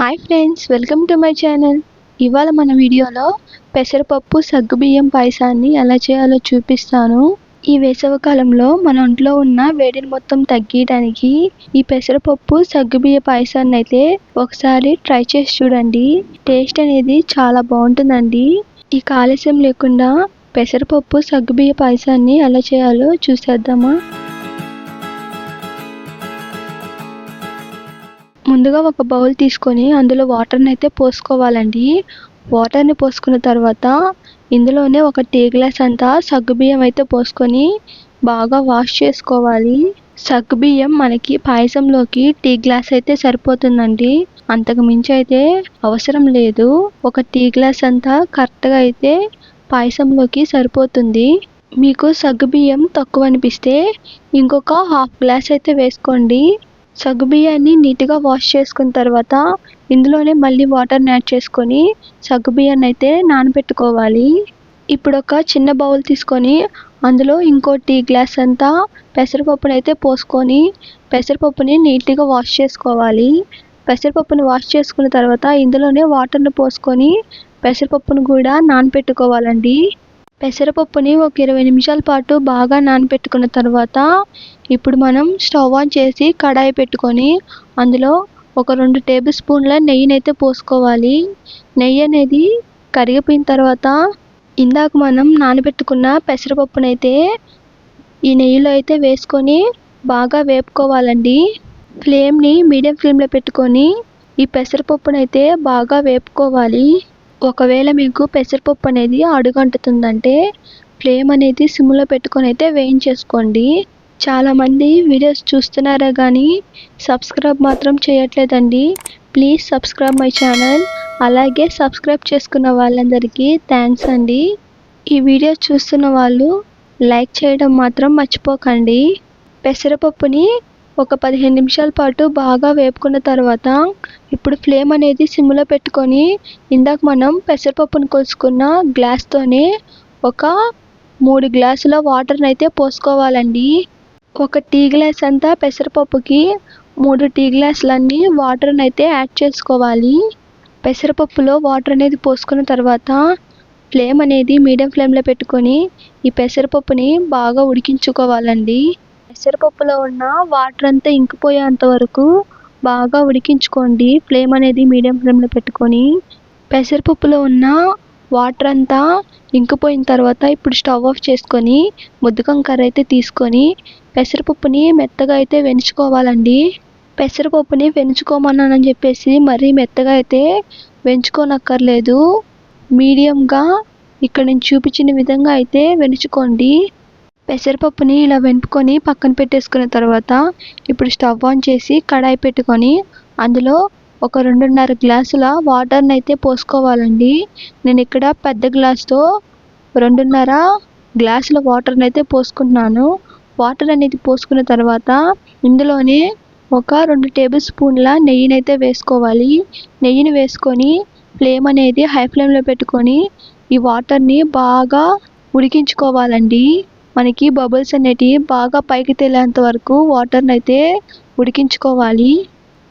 Hi friends welcome to my channel ఇవాళ మన వీడియోలో పెసరపప్పు సగ్గుబియ్యం పాయసాన్ని ఎలా చేయాలో చూపిస్తాను. ఈ వేసవికాలంలో మన ఒంట్లో ఉన్న వేడిని మొత్తం తగ్గించడానికి ఈ పెసరపప్పు సగ్గుబియ్య పాయసాన్ని అయితే ఒకసారి ట్రై చేసి చూడండి. టేస్ట్ అనేది చాలా బాగుంటుందండి. ఈ కాలుష్యం లేకుండా పెసరపప్పు సగ్గుబియ్య పాయసాన్ని ఎలా చేయాలో చూసేద్దామా. ముందుగా ఒక బౌల్ తీసుకొని అందులో వాటర్ని అయితే పోసుకోవాలండి. వాటర్ని పోసుకున్న తర్వాత ఇందులోనే ఒక టీ గ్లాస్ అంతా సగ్గుబియ్యం అయితే పోసుకొని బాగా వాష్ చేసుకోవాలి. సగ్గుబియ్యం మనకి పాయసంలోకి టీ గ్లాస్ అయితే సరిపోతుందండి. అంతకు మించి అయితే అవసరం లేదు. ఒక టీ గ్లాస్ అంతా కరెక్ట్గా అయితే పాయసంలోకి సరిపోతుంది. మీకు సగ్గుబియ్యం తక్కువ అనిపిస్తే ఇంకొక హాఫ్ గ్లాస్ అయితే వేసుకోండి. సగ్గుబియ్యాన్ని నీట్గా వాష్ చేసుకున్న తర్వాత ఇందులోనే మళ్ళీ వాటర్ని యాడ్ చేసుకొని సగ్గుబియ్యాన్ని అయితే నానబెట్టుకోవాలి. ఇప్పుడు ఒక చిన్న బౌల్ తీసుకొని అందులో ఇంకో టీ గ్లాస్ అంతా పెసరపప్పుని అయితే పోసుకొని పెసరపప్పుని నీట్గా వాష్ చేసుకోవాలి. పెసరపప్పుని వాష్ చేసుకున్న తర్వాత ఇందులోనే వాటర్ని పోసుకొని పెసరపప్పును కూడా నానబెట్టుకోవాలండి. పెసరపప్పుని ఒక ఇరవై నిమిషాల పాటు బాగా నానబెట్టుకున్న తర్వాత ఇప్పుడు మనం స్టవ్ ఆన్ చేసి కడాయి పెట్టుకొని అందులో ఒక రెండు టేబుల్ స్పూన్ల నెయ్యినైతే పోసుకోవాలి. నెయ్యి అనేది కరిగిపోయిన తర్వాత ఇందాక మనం నానబెట్టుకున్న పెసరపప్పునైతే ఈ నెయ్యిలో అయితే వేసుకొని బాగా వేపుకోవాలండి. ఫ్లేమ్ని మీడియం ఫ్లేమ్లో పెట్టుకొని ఈ పెసరపప్పునైతే బాగా వేపుకోవాలి. ఒకవేళ మీకు పెసరపప్పు అనేది అడుగంటుతుందంటే ఫ్లేమ్ అనేది సిమ్లో పెట్టుకొని అయితే వేయించేసుకోండి. చాలామంది వీడియోస్ చూస్తున్నారా కానీ సబ్స్క్రైబ్ మాత్రం చేయట్లేదండి. Please subscribe my channel. అలాగే సబ్స్క్రైబ్ చేసుకున్న వాళ్ళందరికీ థ్యాంక్స్ అండి. ఈ వీడియో చూస్తున్న వాళ్ళు లైక్ చేయడం మాత్రం మర్చిపోకండి. పెసరపప్పుని ఒక పదిహేను నిమిషాల పాటు బాగా వేపుకున్న తర్వాత ఇప్పుడు ఫ్లేమ్ అనేది సిమ్లో పెట్టుకొని ఇందాక మనం పెసరపప్పును కోసుకున్న గ్లాస్తోనే ఒక మూడు గ్లాసుల వాటర్ని అయితే పోసుకోవాలండి. ఒక టీ గ్లాస్ అంతా పెసరపప్పుకి మూడు టీ గ్లాసులన్నీ వాటర్ని అయితే యాడ్ చేసుకోవాలి. పెసరపప్పులో వాటర్ అనేది పోసుకున్న తర్వాత ఫ్లేమ్ అనేది మీడియం ఫ్లేమ్లో పెట్టుకొని ఈ పెసరపప్పుని బాగా ఉడికించుకోవాలండి. పెసరపప్పులో ఉన్న వాటర్ అంతా ఇంకిపోయేంత వరకు బాగా ఉడికించుకోండి. ఫ్లేమ్ అనేది మీడియం ఫ్లేమ్లో పెట్టుకొని. పెసరపప్పులో ఉన్న వాటర్ అంతా ఇంకిపోయిన తర్వాత ఇప్పుడు స్టవ్ ఆఫ్ చేసుకొని ముద్దుకంకర అయితే తీసుకొని పెసరపప్పుని మెత్తగా అయితే వెంచుకోవాలండి పెసరపప్పుని వెంచుకోమన్నానని చెప్పేసి మరీ మెత్తగా అయితే వెంచుకోనక్కర్లేదు మీడియంగా ఇక్కడ నేను చూపించిన విధంగా అయితే వెనుచుకోండి పెసరపప్పుని ఇలా వెంపుకొని పక్కన పెట్టేసుకున్న తర్వాత ఇప్పుడు స్టవ్ ఆన్ చేసి కడాయి పెట్టుకొని అందులో ఒక రెండున్నర గ్లాసుల వాటర్ని అయితే పోసుకోవాలండి. నేను ఇక్కడ పెద్ద గ్లాస్తో రెండున్నర గ్లాసుల వాటర్ని అయితే పోసుకుంటున్నాను. వాటర్ అనేది పోసుకున్న తర్వాత ఇందులోనే ఒక రెండు టేబుల్ స్పూన్ల నెయ్యిని అయితే వేసుకోవాలి. నెయ్యిని వేసుకొని ఫ్లేమ్ అనేది హై ఫ్లేమ్లో పెట్టుకొని ఈ వాటర్ని బాగా ఉడికించుకోవాలండి. మనకి బబుల్స్ అనేటివి బాగా పైకి తేలేంత వరకు వాటర్ని అయితే ఉడికించుకోవాలి.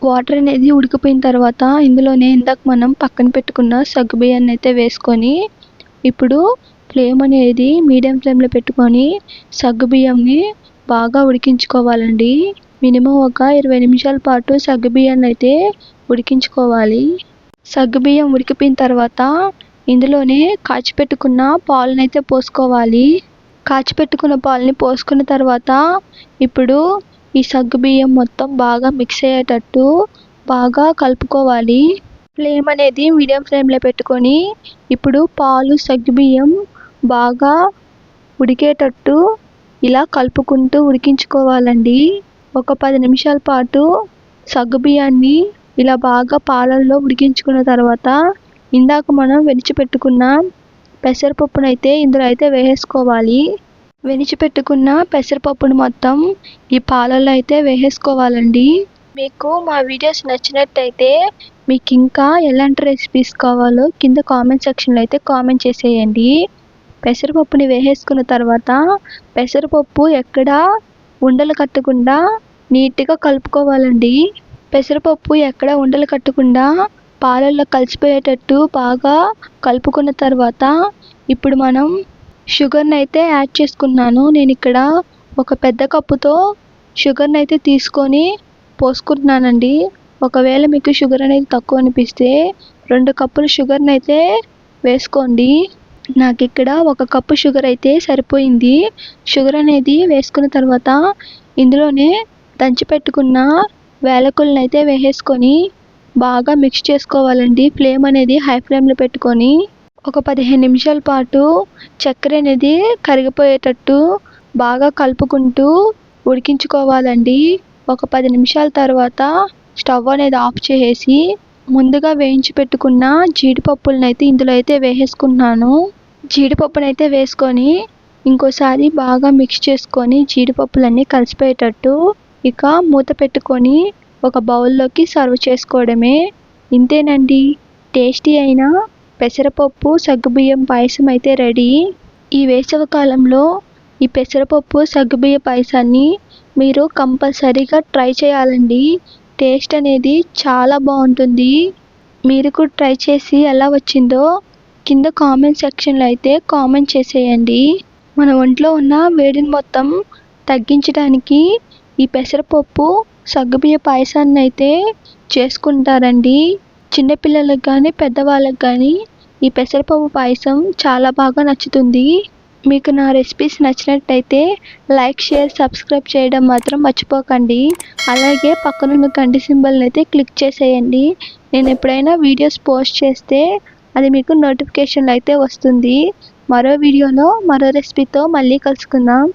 వాటర్ అనేది ఉడికిపోయిన తర్వాత ఇందులోనే ఇందాక మనం పక్కన పెట్టుకున్న సగ్గుబియ్యాన్ని అయితే వేసుకొని ఇప్పుడు ఫ్లేమ్ అనేది మీడియం ఫ్లేమ్లో పెట్టుకొని సగ్గుబియ్యంని బాగా ఉడికించుకోవాలండి. మినిమం ఒక ఇరవై నిమిషాల పాటు సగ్గుబియ్యాన్ని అయితే ఉడికించుకోవాలి. సగ్గుబియ్యం ఉడికిపోయిన తర్వాత ఇందులోనే కాచిపెట్టుకున్న పాలనైతే పోసుకోవాలి. కాచిపెట్టుకున్న పాలని పోసుకున్న తర్వాత ఇప్పుడు ఈ సగ్గుబియ్యం మొత్తం బాగా మిక్స్ అయ్యేటట్టు బాగా కలుపుకోవాలి. ఫ్లేమ్ అనేది మీడియం ఫ్లేమ్లో పెట్టుకొని ఇప్పుడు పాలు సగ్గుబియ్యం బాగా ఉడికేటట్టు ఇలా కలుపుకుంటూ ఉడికించుకోవాలండి. ఒక పది నిమిషాల పాటు సగ్గుబియ్యాన్ని ఇలా బాగా పాలల్లో ఉడికించుకున్న తర్వాత ఇందాక మనం వెలిచిపెట్టుకున్న పెసరపప్పునైతే ఇందులో అయితే వేసేసుకోవాలి. వెనిచిపెట్టుకున్న పెసరపప్పును మొత్తం ఈ పాలల్లో అయితే వేసేసుకోవాలండి. మీకు మా వీడియోస్ నచ్చినట్టయితే మీకు ఇంకా ఎలాంటి రెసిపీస్ కావాలో కింద కామెంట్ సెక్షన్లో అయితే కామెంట్ చేసేయండి. పెసరపప్పుని వేసేసుకున్న తర్వాత పెసరపప్పు ఎక్కడ ఉండలు కట్టకుండా నీట్గా కలుపుకోవాలండి. పెసరపప్పు ఎక్కడ ఉండలు కట్టకుండా పాలల్లో కలిసిపోయేటట్టు బాగా కలుపుకున్న తర్వాత ఇప్పుడు మనం షుగర్ని అయితే యాడ్ చేసుకున్నాను. నేను ఇక్కడ ఒక పెద్ద కప్పుతో షుగర్ని అయితే తీసుకొని పోసుకుంటున్నానండి. ఒకవేళ మీకు షుగర్ అనేది తక్కువ అనిపిస్తే రెండు కప్పులు షుగర్ని అయితే వేసుకోండి. నాకు ఇక్కడ ఒక కప్పు షుగర్ అయితే సరిపోయింది. షుగర్ అనేది వేసుకున్న తర్వాత ఇందులోనే దంచి పెట్టుకున్న వేలకులను అయితే వేసేసుకొని బాగా మిక్స్ చేసుకోవాలండి. ఫ్లేమ్ అనేది హై ఫ్లేమ్లో పెట్టుకొని ఒక పదిహేను నిమిషాల పాటు చక్కెర అనేది కరిగిపోయేటట్టు బాగా కలుపుకుంటూ ఉడికించుకోవాలండి. ఒక పది నిమిషాల తర్వాత స్టవ్ అనేది ఆఫ్ చేసేసి ముందుగా వేయించి పెట్టుకున్న జీడిపప్పులనైతే ఇందులో అయితే వేసేసుకున్నాను. జీడిపప్పునైతే వేసుకొని ఇంకోసారి బాగా మిక్స్ చేసుకొని జీడిపప్పులన్నీ కలిసిపోయేటట్టు ఇక మూత పెట్టుకొని ఒక బౌల్లోకి సర్వ్ చేసుకోవడమే. ఇంతేనండి. టేస్టీ అయిన పెసరపప్పు సగ్గుబియ్యం పాయసం అయితే రెడీ. ఈ వేసవి కాలంలో ఈ పెసరపప్పు సగ్గుబియ్య పాయసాన్ని మీరు కంపల్సరీగా ట్రై చేయాలండి. టేస్ట్ అనేది చాలా బాగుంటుంది. మీరు కూడా ట్రై చేసి ఎలా వచ్చిందో కింద కామెంట్ సెక్షన్లో అయితే కామెంట్ చేసేయండి. మన ఒంట్లో ఉన్న వేడిని మొత్తం తగ్గించడానికి ఈ పెసరపప్పు సగ్గుబియ్య పాయసాన్ని అయితే చేసుకుంటారండి చిన్నపిల్లలకు కానీ పెద్దవాళ్ళకి కానీ ఈ పెసరపప్పు పాయసం చాలా బాగా నచ్చుతుంది. మీకు నా రెసిపీస్ నచ్చినట్టయితే లైక్ షేర్ సబ్స్క్రైబ్ చేయడం మాత్రం మర్చిపోకండి. అలాగే పక్కనున్న గంటి సింబల్ని అయితే క్లిక్ చేసేయండి. నేను ఎప్పుడైనా వీడియోస్ పోస్ట్ చేస్తే అది మీకు నోటిఫికేషన్లు అయితే వస్తుంది. మరో వీడియోలో మరో రెసిపీతో మళ్ళీ కలుసుకుందాం.